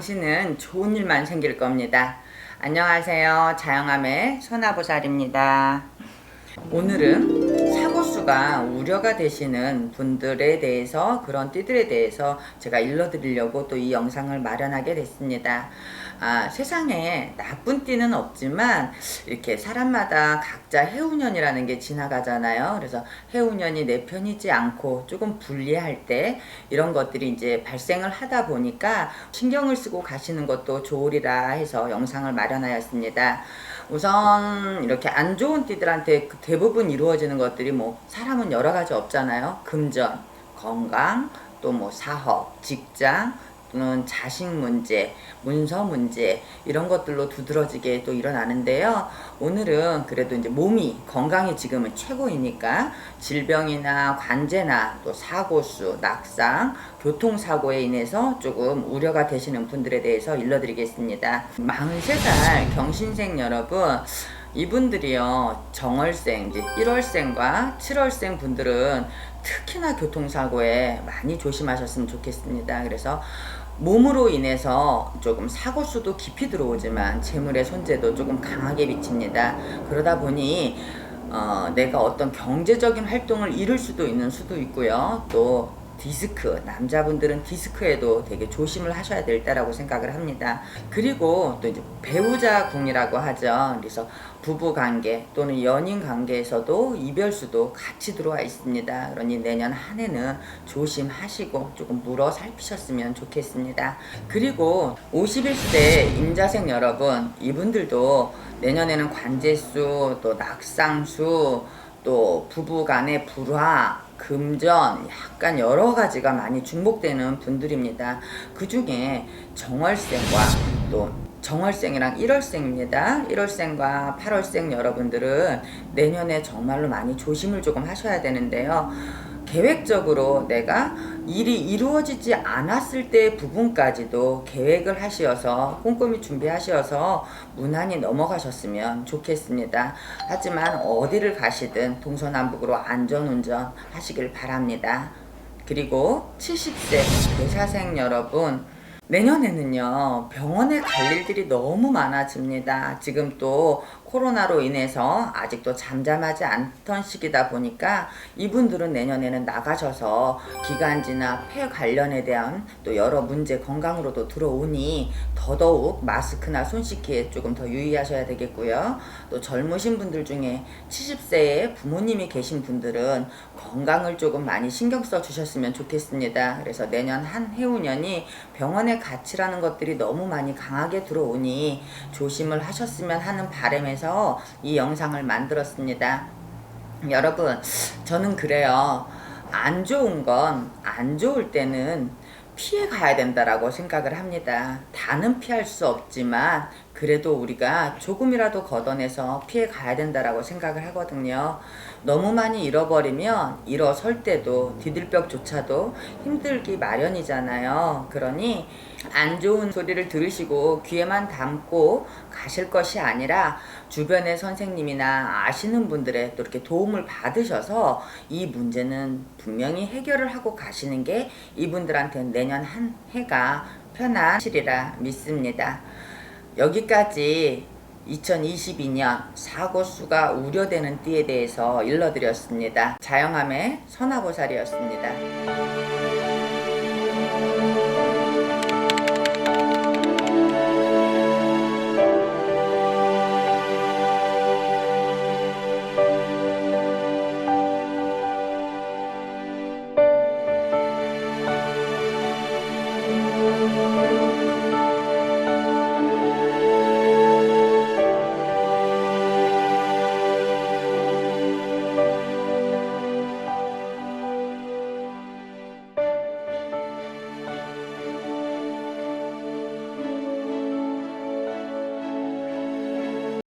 당신은 좋은 일만 생길 겁니다. 안녕하세요. 자영함의 선화보살입니다. 오늘은 사고수가 우려가 되시는 분들에 대해서 그런 띠들에 대해서 제가 일러드리려고 또 이 영상을 마련하게 됐습니다. 아, 세상에 나쁜 띠는 없지만 이렇게 사람마다 각자 해운년이라는 게 지나가잖아요. 그래서 해운년이 내 편이지 않고 조금 불리할 때 이런 것들이 이제 발생을 하다 보니까 신경을 쓰고 가시는 것도 좋으리라 해서 영상을 마련하였습니다. 우선 이렇게 안 좋은 띠들한테 그 대부분 이루어지는 것들이 뭐 사람은 여러 가지 없잖아요. 금전, 건강, 또 뭐 사업, 직장, 또는 자식 문제, 문서 문제 이런 것들로 두드러지게 또 일어나는데요. 오늘은 그래도 이제 몸이 건강이 지금은 최고이니까 질병이나 관제나 또 사고수, 낙상, 교통사고에 인해서 조금 우려가 되시는 분들에 대해서 일러드리겠습니다. 43살 경신생 여러분 이분들이요 정월생 이제 1월생과 7월생 분들은 특히나 교통사고에 많이 조심하셨으면 좋겠습니다. 그래서 몸으로 인해서 조금 사고 수도 깊이 들어오지만 재물의 손재도 조금 강하게 비칩니다. 그러다 보니 어, 내가 어떤 경제적인 활동을 잃을 수도 있는 수도 있고요. 또 디스크 남자분들은 디스크에도 되게 조심을 하셔야 될 때라고 생각을 합니다. 그리고 또 이제 배우자 궁이라고 하죠. 그래서 부부 관계 또는 연인 관계에서도 이별수도 같이 들어와 있습니다. 그러니 내년 한 해는 조심하시고 조금 물어 살피셨으면 좋겠습니다. 그리고 51세 임자생 여러분 이분들도 내년에는 관제수 또 낙상수 또 부부 간의 불화 금전 약간 여러 가지가 많이 중복되는 분들입니다. 그 중에 정월생과 또 정월생이랑 1월생입니다. 1월생과 8월생 여러분들은 내년에 정말로 많이 조심을 조금 하셔야 되는데요. 계획적으로 내가 일이 이루어지지 않았을 때 부분까지도 계획을 하시어서 꼼꼼히 준비하시어서 무난히 넘어가셨으면 좋겠습니다. 하지만 어디를 가시든 동서남북으로 안전운전 하시길 바랍니다. 그리고 70세 대사생 여러분 내년에는요 병원에 갈 일들이 너무 많아집니다. 지금 또 코로나로 인해서 아직도 잠잠하지 않던 시기다 보니까 이분들은 내년에는 나가셔서 기관지나 폐 관련에 대한 또 여러 문제 건강으로도 들어오니 더더욱 마스크나 손 씻기에 조금 더 유의하셔야 되겠고요. 또 젊으신 분들 중에 70세에 부모님이 계신 분들은 건강을 조금 많이 신경 써 주셨으면 좋겠습니다. 그래서 내년 한 해운년이 병원에 가치라는 것들이 너무 많이 강하게 들어오니 조심을 하셨으면 하는 바람에서 이 영상을 만들었습니다. 여러분, 저는 그래요. 안 좋은 건 안 좋을 때는 피해 가야 된다라고 생각을 합니다. 다는 피할 수 없지만 그래도 우리가 조금이라도 걷어내서 피해 가야 된다라고 생각을 하거든요. 너무 많이 잃어버리면 일어설 때도 디딜벽조차도 힘들기 마련이잖아요. 그러니 안 좋은 소리를 들으시고 귀에만 담고 가실 것이 아니라 주변의 선생님이나 아시는 분들의 또 이렇게 도움을 받으셔서 이 문제는 분명히 해결을 하고 가시는 게 이분들한테 내년 한 해가 편하시리라 믿습니다. 여기까지 2022년 사고 수가 우려되는 띠에 대해서 일러드렸습니다. 자영함의 선화보살이었습니다.